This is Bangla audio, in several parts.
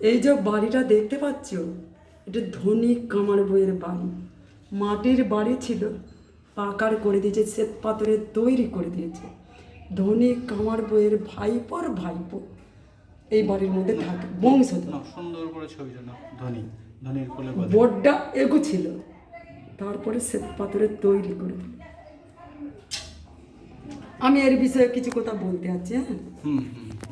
এই যে বাড়িটা দেখতে পাচ্ছ এটা ধনী কামার বইয়ের বাড়ি। মাটির বাড়ি ছিল পাকার করে দিয়েছে শ্বেত পাথরের তৈরি করে দিয়েছে। ধনী কামার বইয়ের ভাইপোর ভাইপো এই বাড়ির মধ্যে থাকে না সুন্দর করে ছবিটা না ধনী ধনীর কোলে বোর্ডটা এগু ছিল তারপরে শ্বেত পাথরের তৈরি করে দিল। আমি এর বিষয়ে কিছু কথা বলতে আছি হ্যাঁ? হুম হুম।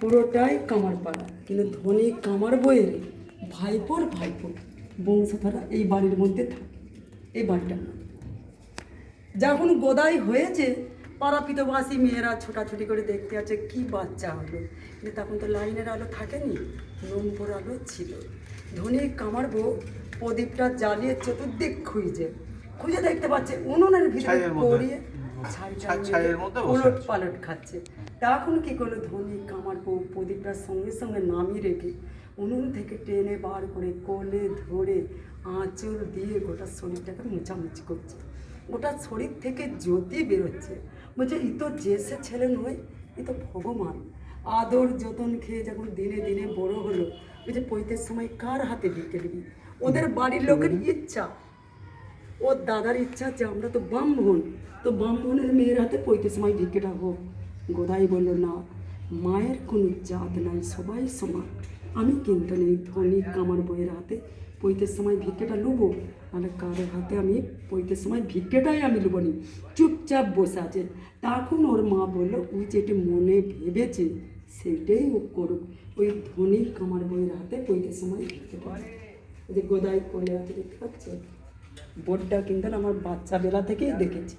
পুরোটাই কামার পাড়া। কিন্তু ধনী কামার বইয়ের ভাইপোর ভাইপো বংশধরা এই বাড়ির মধ্যে থাকে। এই বাড়িটা। যখন গোদাই হয়েছে পাড়াপিতবাসী মেয়েরা ছোটাছুটি করে দেখতে আছে কি বাচ্চা হলো। কিন্তু তখন তো লাইনের আলো থাকেনি নম্বর আলো ছিল। ধনী কামার বউ প্রদীপটা জ্বালিয়ে চতুর্দিক খুঁজে। খুঁজে দেখতে পাচ্ছে উনুনের ভিতরে পড়িয়ে ছাইয়ের মধ্যে বসে পালট খাচ্ছে। তখন কি করল ধনী কামার প্রদীপটার সঙ্গে সঙ্গে নামিয়ে রেখে উনুন থেকে টেনে বার করে কোলে ধরে আঁচল দিয়ে গোটা শরীরটাকে মোছামুছি করছে। গোটা শরীর থেকে জ্যোতি বেরোচ্ছে। বলছে ই তো যে সে ছেলে নয় ই তো ভগবান। আদর যতন খেয়ে যখন দিনে দিনে বড় হলো বলছে পৈতের সময় কার হাতে ভিক্ষে দিবি ওদের বাড়ির লোকের ইচ্ছা। ওর দাদার ইচ্ছা যে আমরা তো ব্রাহ্মণ। তো ব্রাহ্মণের মেয়ের হাতে পৈতে সময় ভিক্ষেটা হোক গোদাই বলল, না, মায়ের কোনো জাত নাই, সবাই সমান। আমি কিন্তু নেই ধনী কামার বইয়ের হাতে পৈতের সময় ভিক্ষেটা লুবো মানে কারোর হাতে আমি পৈতের সময় ভিক্ষেটাই আমি লুবো নি। চুপচাপ বসে আছে। তখন ওর মা বলল, ওই যেটি মনে ভেবেছে, সেটাই ও করুক। ওই ধনী কামার বইয়ের হাতে পৈতের সময় ভিক্ষেটা যে গোদাই করে আছে দেখতে বোর্ডটা কিন্তু আমার বাচ্চা বেলা থেকেই দেখেছি।